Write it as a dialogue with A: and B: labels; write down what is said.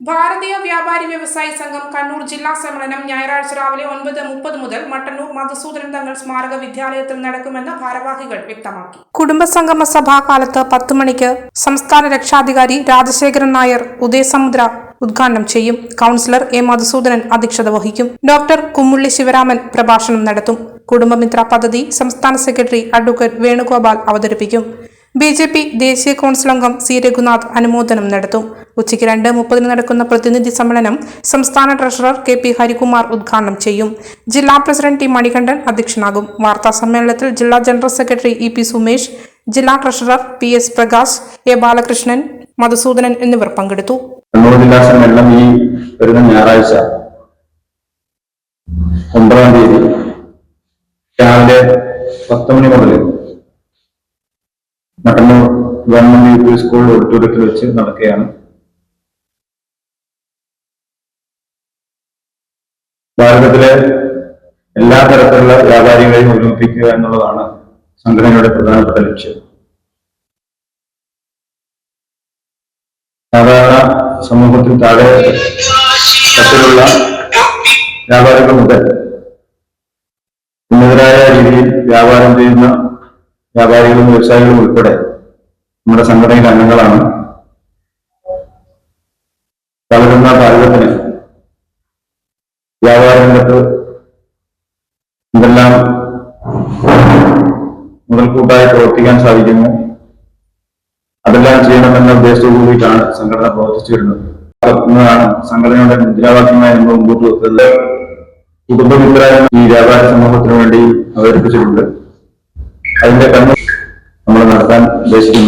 A: ഭാരതീയ വ്യാപാരി വ്യവസായി സംഘം കണ്ണൂർ ജില്ലാ സമ്മേളനം ഞായറാഴ്ച രാവിലെ ഒൻപത് മുപ്പത് മുതൽ മട്ടന്നൂർ മധുസൂദനൻ തങ്ങൾ സ്മാരക വിദ്യാലയത്തിൽ നടക്കുമെന്ന് ഭാരവാഹികൾ വ്യക്തമാക്കി. കുടുംബസംഗമ സഭാകാലത്ത് പത്ത് മണിക്ക് സംസ്ഥാന രക്ഷാധികാരി രാജശേഖരൻ നായർ ഉദയസമുദ്ര ഉദ്ഘാടനം ചെയ്യും. കൗൺസിലർ എ മധുസൂദനൻ അധ്യക്ഷത വഹിക്കും. ഡോക്ടർ കുമ്മുള്ളി ശിവരാമൻ പ്രഭാഷണം നടത്തും. കുടുംബമിത്ര പദ്ധതി സംസ്ഥാന സെക്രട്ടറി അഡ്വക്കേറ്റ് വേണുഗോപാൽ അവതരിപ്പിക്കും. ബി ജെ പി ദേശീയ കൗൺസിൽ അംഗം സി രഘുനാഥ് അനുമോദനം നടത്തും. ഉച്ചയ്ക്ക് രണ്ട് മുപ്പതിന് നടക്കുന്ന പ്രതിനിധി സമ്മേളനം സംസ്ഥാന ട്രഷറർ കെ പി ഹരികുമാർ ഉദ്ഘാടനം ചെയ്യും. ജില്ലാ പ്രസിഡന്റ് ടി മണികണ്ഠൻ അധ്യക്ഷനാകും. വാർത്താ സമ്മേളനത്തിൽ ജില്ലാ general secretary E P Sumesh ജില്ലാ treasurer P S Prakash A Balakrishnan Madhusudanan എന്നിവർ പങ്കെടുത്തു.
B: ജില്ലാ സമ്മേളനം ഈ വരുന്ന ഞായറാഴ്ച ഒമ്പതാം തീയതി രാവിലെ പത്ത് മണി മുതൽ ഗവൺമെന്റ് യു പി സ്കൂൾ ഓഡിറ്റോറിയത്തിൽ വെച്ച് നടക്കുകയാണ്. ഭാരതത്തിലെ എല്ലാ തരത്തിലുള്ള വ്യാപാരികളെയും ഒരുമിപ്പിക്കുക എന്നുള്ളതാണ് സംഘടനയുടെ പ്രധാനപ്പെട്ട ലക്ഷ്യം. സാധാരണ സമൂഹത്തിൽ താഴെ തരത്തിലുള്ള വ്യാപാരികൾ മുതൽ ഉന്നതരായ രീതിയിൽ വ്യാപാരം ചെയ്യുന്ന വ്യാപാരികളും വ്യവസായികളും ഉൾപ്പെടെ നമ്മുടെ സംഘടനയുടെ അംഗങ്ങളാണ്. വളരുന്ന ഭാരതത്തിന് വ്യാപാര രംഗത്ത് എന്തെല്ലാം മുതൽക്കൂട്ടായി പ്രവർത്തിക്കാൻ സാധിക്കുന്നു അതെല്ലാം ചെയ്യണമെന്ന ഉദ്ദേശത്തോടു കൂടിയിട്ടാണ് സംഘടന പ്രവർത്തിച്ചു വരുന്നത് എന്നതാണ് സംഘടനയുടെ മുദ്രാവാക്യമായി നമ്മൾ മുമ്പോട്ട് വെക്കുന്നത്. കുടുംബമിത്രായ ഈ വ്യാപാര സമൂഹത്തിന് വേണ്ടി അവതരിപ്പിച്ചിട്ടുണ്ട്. അതിന്റെ ప్లాన్ బేస్డ్